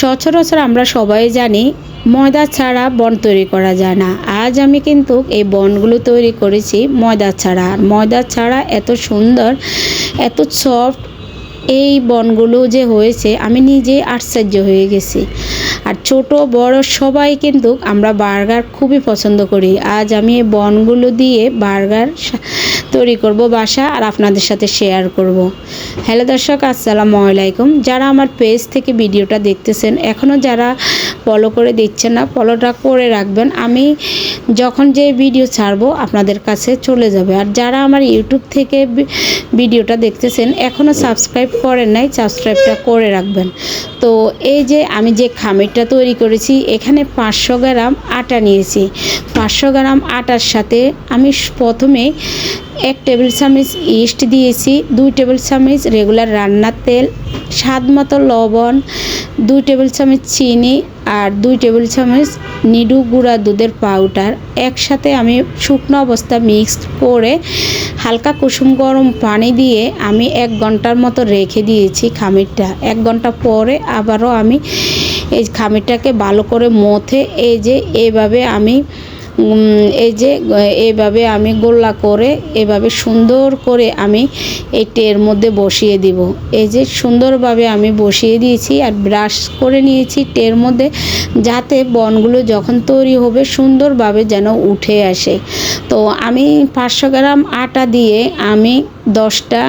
সচরাচর আমরা সবাই জানি, ময়দা ছাড়া বন তৈরি করা যায় না। আজ আমি কিন্তু এই বনগুলো তৈরি করেছি ময়দা ছাড়া। আর ময়দা ছাড়া এত সুন্দর, এত সফট এই বনগুলো যে হয়েছে, আমি নিজে আশ্চর্য হয়ে গেছি। আর ছোট, বড় সবাই কিন্তু আমরা বার্গার খুবই পছন্দ করি। আজ আমি এই বনগুলো দিয়ে বার্গার তৈরি করব বাসা আর আপনাদের সাথে শেয়ার করব। হ্যালো দর্শক, আসসালামু আলাইকুম। যারা আমার পেজ থেকে ভিডিওটা দেখতেছেন এখনও যারা ফলো করে দিচ্ছেন না ফলোটা করে রাখবেন। আমি যখন যে ভিডিও ছাড়বো, আপনাদের কাছে চলে যাবে। আর যারা আমার ইউটিউব থেকে ভিডিওটা দেখতেছেন এখনও সাবস্ক্রাইব করেন নাই সাবস্ক্রাইবটা করে রাখবেন। তো এই যে আমি যে খামিরটা তৈরি করেছি, এখানে পাঁচশো গ্রাম আটা নিয়েছি। পাঁচশো গ্রাম আটার সাথে আমি প্রথমে এক টেবিল চামচ ইস্ট দিয়েছি, দুই টেবিল চামচ রেগুলার রান্নার তেল, স্বাদ মতো লবণ, দুই টেবিল চামচ চিনি আর দুই টেবিল চামচ নিডু গুঁড়া দুধের পাউডার একসাথে আমি শুকনো অবস্থা মিক্সড করে হালকা কুসুম গরম পানি দিয়ে আমি এক ঘণ্টার মতো রেখে দিয়েছি খামিরটা। এক ঘণ্টা পরে আবারও আমি এই খামিরটাকে ভালো করে মথে, এই যে এইভাবে আমি এই যে আহ, এইভাবে আমি গোল্লা করে এভাবে সুন্দর করে আমি এই টের মধ্যে বসিয়ে দিব। এই যে সুন্দরভাবে আমি বসিয়ে দিয়েছি আর ব্রাশ করে নিয়েছি টের মধ্যে যাতে বনগুলো যখন তৈরি হবে সুন্দরভাবে যেন উঠে আসে। তো আমি পাঁচশো গ্রাম আটা দিয়ে আমি দশটা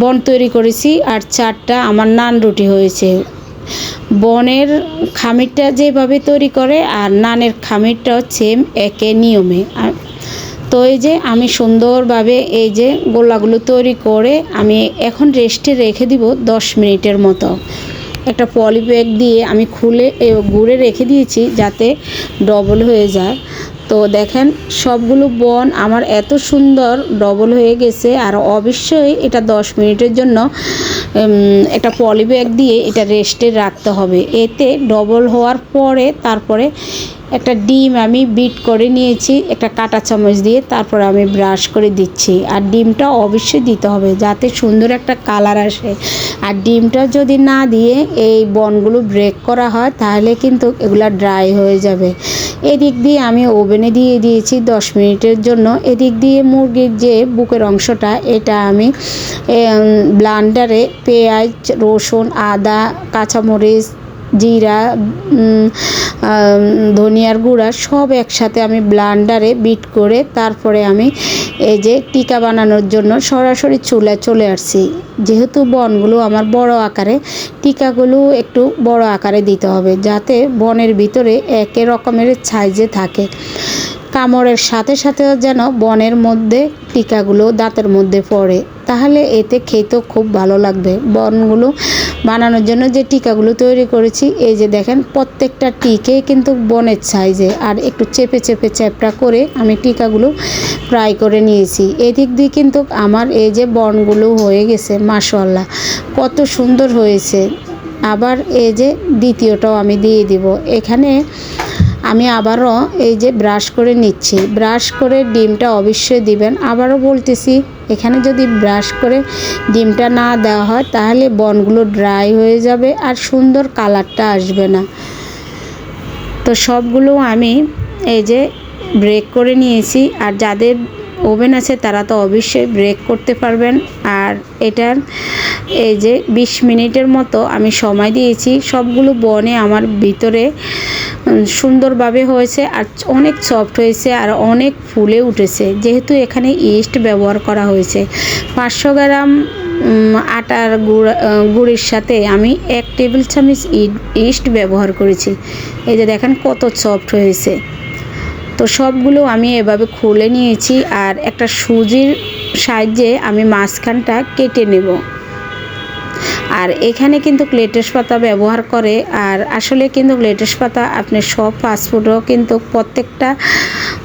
বন তৈরি করেছি আর চারটা আমার নান রুটি হয়েছে। বনের খামিরটা যেভাবে তৈরি করে আর নানের খামিরটাও সেম একে নিয়মে। তো এই যে আমি সুন্দরভাবে এই যে গোলাগুলো তৈরি করে আমি এখন রেস্টে রেখে দিব দশ মিনিটের মতো। একটা পলি ব্যাগ দিয়ে আমি খুলে গুঁড়ে রেখে দিয়েছি যাতে ডবল হয়ে যায়। তো দেখেন, সবগুলো বন আমার এত সুন্দর ডবল হয়ে গেছে, আর অবশ্যই এটা দশ মিনিটের জন্য একটা পলি ব্যাগ দিয়ে এটা রেস্টে রাখতে হবে। এতে ডবল হওয়ার পরে তারপরে একটা ডিম আমি বিট করে নিয়েছি, একটা কাঁটা চামচ দিয়ে তারপর আমি ব্রাশ করে দিচ্ছি। আর ডিমটা অবশ্যই দিতে হবে, যাতে সুন্দর একটা কালার আসে। আর ডিমটা যদি না দিয়ে এই বনগুলো ব্রেক করা হয়, তাহলে কিন্তু এগুলা ড্রাই হয়ে যাবে। এদিক দিয়ে আমি ওভেনে দিয়ে দিয়েছি দশ মিনিটের জন্য। এদিক দিয়ে মুরগির যে বুকের অংশটা, এটা আমি ব্লান্ডারে পেঁয়াজ, রসুন, আদা, কাঁচামরিচ জিরা ধনিয়ার গুঁড়া সব একসাথে আমি ব্লান্ডারে বিট করে তারপরে আমি এই যে টিকা বানানোর জন্য সরাসরি চুলায় চলে আসছি। যেহেতু বনগুলো আমার বড় আকারে, টিকাগুলো একটু বড় আকারে দিতে হবে যাতে বনের ভিতরে একে রকমের সাইজে থাকে। কামড়ের সাথে সাথেও যেন বনের মধ্যে টিকাগুলো দাঁতের মধ্যে পড়ে। তাহলে এতে খেতেও খুব ভালো লাগবে। বনগুলো বানানোর জন্য যে টিকাগুলো তৈরি করেছি, এই যে দেখেন, প্রত্যেকটা টিকে কিন্তু বনের সাইজে আর একটু চেপে চেপে চ্যাপটা করে আমি টিকাগুলো ফ্রাই করে নিয়েছি। এদিক দিয়ে কিন্তু আমার এই যে বনগুলো হয়ে গেছে মাশাল্লাহ কত সুন্দর হয়েছে। আবার এই যে দ্বিতীয়টাও আমি দিয়ে দিব। এখানে আমি আবারও এই যে ব্রাশ করে নিচ্ছি। ব্রাশ করে ডিমটা অবশ্যই দিবেন। আবারও বলতেছি, এখানে যদি ব্রাশ করে ডিমটা না দেওয়া হয়, তাহলে বনগুলো ড্রাই হয়ে যাবে আর সুন্দর কালারটা আসবে না। তো সবগুলো আমি এই যে ব্রেক করে নিয়েছি। আর যাদের ওভেন আছে, তারা তো অবশ্যই ব্রেক করতে পারবেন। আর এটার এই যে বিশ মিনিটের মতো আমি সময় দিয়েছি। সবগুলো বনে আমার ভিতরে সুন্দরভাবে হয়েছে আর অনেক সফট হয়েছে আর অনেক ফুলে উঠেছে। যেহেতু এখানে ইস্ট ব্যবহার করা হয়েছে। পাঁচশো গ্রাম আটার গুঁড়া গুঁড়ির সাথে আমি এক টেবিল চামচ ইস্ট ব্যবহার করেছি। এই যে দেখেন কত সফট হয়েছে। তো সবগুলো আমি এভাবে খুলে নিয়েছি আর একটা সুজির সাহায্যে আমি মাঝখানটা কেটে নেব। আর এখানে কিন্তু লেটেস পাতা ব্যবহার করে, আর আসলে কিন্তু লেটেস পাতা আপনি সব ফাস্টফুডও কিন্তু প্রত্যেকটা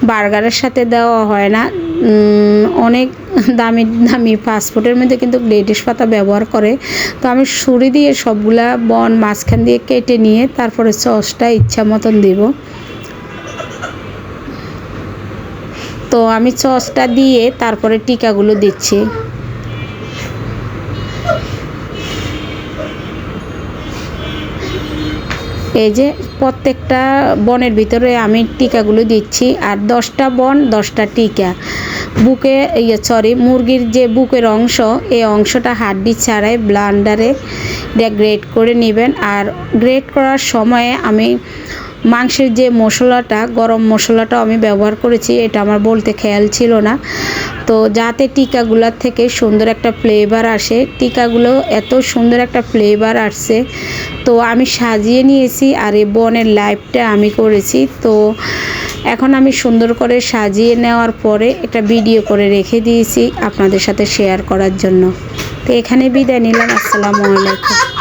বার্গারের সাথে দেওয়া হয় না। অনেক দামি দামি ফাস্টফুডের মধ্যে কিন্তু লেটেস পাতা ব্যবহার করে। তো আমি ছুরি দিয়ে সবগুলা বন মাঝখান দিয়ে কেটে নিয়ে তারপরে সসটা ইচ্ছা মতন দিব। তো আমি সসটা দিয়ে তারপরে টিকাগুলো দিচ্ছি। এই যে প্রত্যেকটা বনের ভিতরে আমি টিকাগুলো দিচ্ছি, আর দশটা বন, দশটা টিকা। বুকে ইয়ে সরি মুরগির যে বুকের অংশ, এই অংশটা হাড্ডি ছাড়াই ব্লান্ডারে গ্রেড করে নেবেন। আর গ্রেড করার সময়ে আমি মাংসের যে মশলাটা, গরম মশলাটা আমি ব্যবহার করেছি, এটা আমার বলতে খেয়াল ছিল না। তো যাতে টিকাগুলোর থেকে সুন্দর একটা ফ্লেভার আসে, টিকাগুলো এত সুন্দর একটা ফ্লেভার আসছে, তো আমি সাজিয়ে নিয়েছি আর এই বনের লাইফটা আমি করেছি। তো এখন আমি সুন্দর করে সাজিয়ে নেওয়ার পরে একটা ভিডিও করে রেখে দিয়েছি আপনাদের সাথে শেয়ার করার জন্য। তো এখানে বিদায় নিলাম, আসসালামু আলাইকুম।